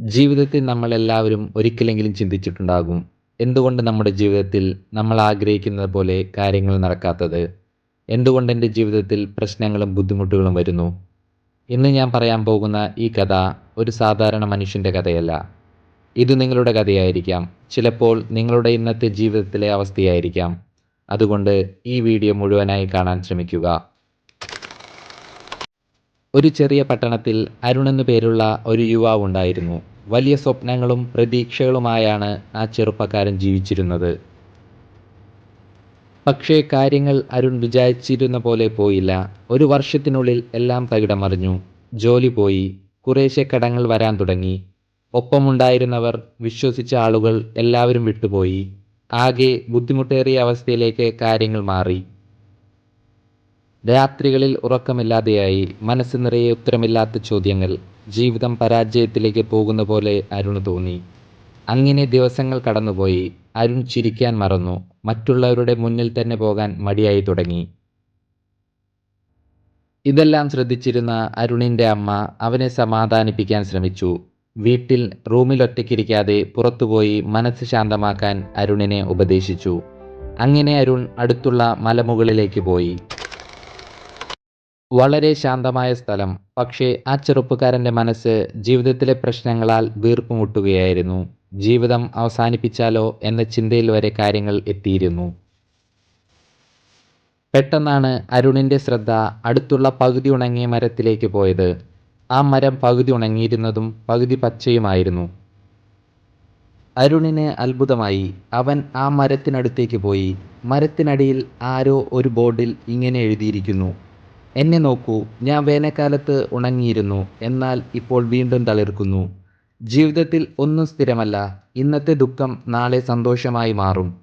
ജീവിതത്തിൽ നമ്മളെല്ലാവരും ഒരിക്കലെങ്കിലും ചിന്തിച്ചിട്ടുണ്ടാകും എന്തുകൊണ്ട് നമ്മുടെ ജീവിതത്തിൽ നമ്മൾ ആഗ്രഹിക്കുന്നത് പോലെ കാര്യങ്ങൾ നടക്കാത്തത്? എന്തുകൊണ്ട് എന്റെ ജീവിതത്തിൽ പ്രശ്നങ്ങളും ബുദ്ധിമുട്ടുകളും വരുന്നു? ഇന്ന് ഞാൻ പറയാൻ പോകുന്ന ഈ കഥ ഒരു സാധാരണ മനുഷ്യന്റെ കഥയല്ല. ഇത് നിങ്ങളുടെ കഥയായിരിക്കാം. ചിലപ്പോൾ നിങ്ങളുടെ ഇന്നത്തെ ജീവിതത്തിലെ അവസ്ഥയായിരിക്കാം. അതുകൊണ്ട് ഈ വീഡിയോ മുഴുവനായി കാണാൻ ശ്രമിക്കുക. ഒരു ചെറിയ പട്ടണത്തിൽ അരുൺ എന്നു പേരുള്ള ഒരു യുവാവ് ഉണ്ടായിരുന്നു. വലിയ സ്വപ്നങ്ങളും പ്രതീക്ഷകളുമായാണ് ആ ചെറുപ്പക്കാരൻ ജീവിച്ചിരുന്നത്. പക്ഷേ കാര്യങ്ങൾ അരുൺ വിചാരിച്ചിരുന്ന പോലെ പോയില്ല. ഒരു വർഷത്തിനുള്ളിൽ എല്ലാം തകിടമറിഞ്ഞു. ജോലി പോയി. കുറേശ്ശെ കടങ്ങൾ വരാൻ തുടങ്ങി. ഒപ്പമുണ്ടായിരുന്നവർ വിശ്വസിച്ച ആളുകൾ എല്ലാവരും വിട്ടുപോയി. ആകെ ബുദ്ധിമുട്ടേറിയ അവസ്ഥയിലേക്ക് കാര്യങ്ങൾ മാറി. രാത്രികളിൽ ഉറക്കമില്ലാതെയായി മനസ്സ് നിറയെ ഉത്തരമില്ലാത്ത ചോദ്യങ്ങൾ ജീവിതം പരാജയത്തിലേക്ക് പോകുന്ന പോലെ അരുൺ തോന്നി. അങ്ങനെ ദിവസങ്ങൾ കടന്നുപോയി. അരുൺ ചിരിക്കാൻ മറന്നു. മറ്റുള്ളവരുടെ മുന്നിൽ തന്നെ പോകാൻ മടിയായി തുടങ്ങി. ഇതെല്ലാം ശ്രദ്ധിച്ചിരുന്ന അരുണിന്റെ അമ്മ അവനെ സമാധാനിപ്പിക്കാൻ ശ്രമിച്ചു. വീട്ടിൽ റൂമിൽ ഒറ്റയ്ക്കിരിക്കാതെ പുറത്തുപോയി മനസ്സ് ശാന്തമാക്കാൻ അരുണിനെ ഉപദേശിച്ചു. അങ്ങനെ അരുൺ അടുത്തുള്ള മലമുകളിലേക്ക് പോയി. വളരെ ശാന്തമായ സ്ഥലം. പക്ഷേ ആ ചെറുപ്പക്കാരന്റെ മനസ്സ് ജീവിതത്തിലെ പ്രശ്നങ്ങളാൽ വീർപ്പുമുട്ടുകയായിരുന്നു. ജീവിതം അവസാനിപ്പിച്ചാലോ എന്ന ചിന്തയിൽ വരെ കാര്യങ്ങൾ എത്തിയിരുന്നു. പെട്ടെന്നാണ് അരുണിന്റെ ശ്രദ്ധ അടുത്തുള്ള പകുതി ഉണങ്ങിയ മരത്തിലേക്ക് പോയത്. ആ മരം പകുതി ഉണങ്ങിയിരുന്നതും പകുതി പച്ചയുമായിരുന്നു. അരുണിന് അത്ഭുതമായി. അവൻ ആ മരത്തിനടുത്തേക്ക് പോയി. മരത്തിനടിയിൽ ആരോ ഒരു ബോർഡിൽ ഇങ്ങനെ എഴുതിയിരിക്കുന്നു. എന്നെ നോക്കൂ ഞാൻ വേനൽക്കാലത്ത് ഉണങ്ങിയിരുന്നു എന്നാൽ ഇപ്പോൾ വീണ്ടും തളിർക്കുന്നു. ജീവിതത്തിൽ ഒന്നും സ്ഥിരമല്ല ഇന്നത്തെ ദുഃഖം നാളെ സന്തോഷമായി മാറും.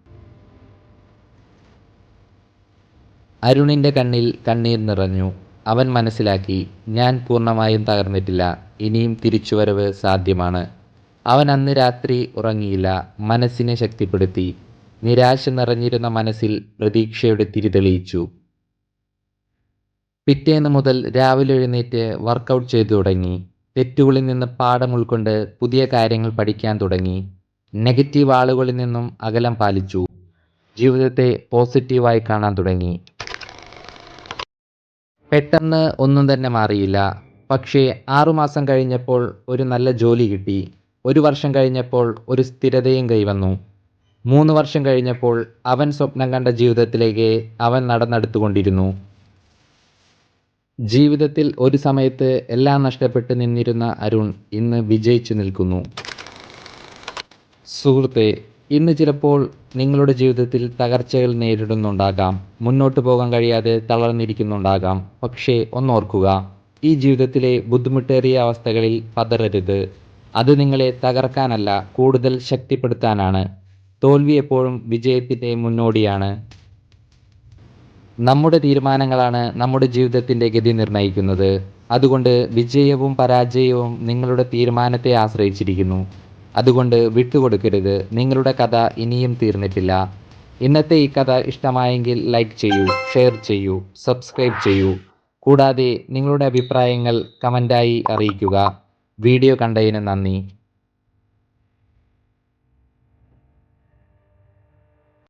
അരുണിന്റെ കണ്ണിൽ കണ്ണീർ നിറഞ്ഞു. അവൻ മനസ്സിലാക്കി ഞാൻ പൂർണമായും തകർന്നിട്ടില്ല ഇനിയും തിരിച്ചുവരവ് സാധ്യമാണ്. അവൻ അന്ന് രാത്രി ഉറങ്ങിയില്ല മനസ്സിനെ ശക്തിപ്പെടുത്തി. നിരാശ നിറഞ്ഞിരുന്ന മനസ്സിൽ പ്രതീക്ഷയുടെ തിരിതെളിയിച്ചു പിറ്റേന്ന് മുതൽ രാവിലെ എഴുന്നേറ്റ് വർക്കൗട്ട് ചെയ്തു തുടങ്ങി. തെറ്റുകളിൽ നിന്ന് പാഠം ഉൾക്കൊണ്ട് പുതിയ കാര്യങ്ങൾ പഠിക്കാൻ തുടങ്ങി. നെഗറ്റീവ് ആളുകളിൽ നിന്നും അകലം പാലിച്ചു. ജീവിതത്തെ പോസിറ്റീവായി കാണാൻ തുടങ്ങി. പെട്ടെന്ന് ഒന്നും തന്നെ മാറിയില്ല. പക്ഷേ ആറുമാസം കഴിഞ്ഞപ്പോൾ ഒരു നല്ല ജോലി കിട്ടി. ഒരു വർഷം കഴിഞ്ഞപ്പോൾ ഒരു സ്ഥിരതയും കൈവന്നു. മൂന്ന് വർഷം കഴിഞ്ഞപ്പോൾ അവൻ സ്വപ്നം കണ്ട ജീവിതത്തിലേക്ക് അവൻ നടന്നെടുത്തുകൊണ്ടിരുന്നു. ജീവിതത്തിൽ ഒരു സമയത്ത് എല്ലാം നഷ്ടപ്പെട്ട് നിന്നിരുന്ന അരുൺ ഇന്ന് വിജയിച്ചു നിൽക്കുന്നു. സുഹൃത്തെ ഇന്ന് ചിലപ്പോൾ നിങ്ങളുടെ ജീവിതത്തിൽ തകർച്ചകൾ നേരിടുന്നുണ്ടാകാം. മുന്നോട്ട് പോകാൻ കഴിയാതെ തളർന്നിരിക്കുന്നുണ്ടാകാം. പക്ഷേ ഒന്നോർക്കുക ഈ ജീവിതത്തിലെ ബുദ്ധിമുട്ടേറിയ അവസ്ഥകളിൽ പതറരുത്. അത് നിങ്ങളെ തകർക്കാനല്ല കൂടുതൽ ശക്തിപ്പെടുത്താനാണ്. തോൽവി എപ്പോഴും വിജയത്തിന്റെ മുന്നോടിയാണ്. നമ്മുടെ തീരുമാനങ്ങളാണ് നമ്മുടെ ജീവിതത്തിന്റെ ഗതി നിർണയിക്കുന്നത്. അതുകൊണ്ട് വിജയവും പരാജയവും നിങ്ങളുടെ തീരുമാനത്തെ ആശ്രയിച്ചിരിക്കുന്നു. അതുകൊണ്ട് വിട്ടുകൊടുക്കരുത്. നിങ്ങളുടെ കഥ ഇനിയും തീർന്നിട്ടില്ല. ഇന്നത്തെ ഈ കഥ ഇഷ്ടമായെങ്കിൽ ലൈക്ക് ചെയ്യൂ ഷെയർ ചെയ്യൂ സബ്സ്ക്രൈബ് ചെയ്യൂ. കൂടാതെ നിങ്ങളുടെ അഭിപ്രായങ്ങൾ കമന്റായി അറിയിക്കുക. വീഡിയോ കണ്ടതിന് നന്ദി.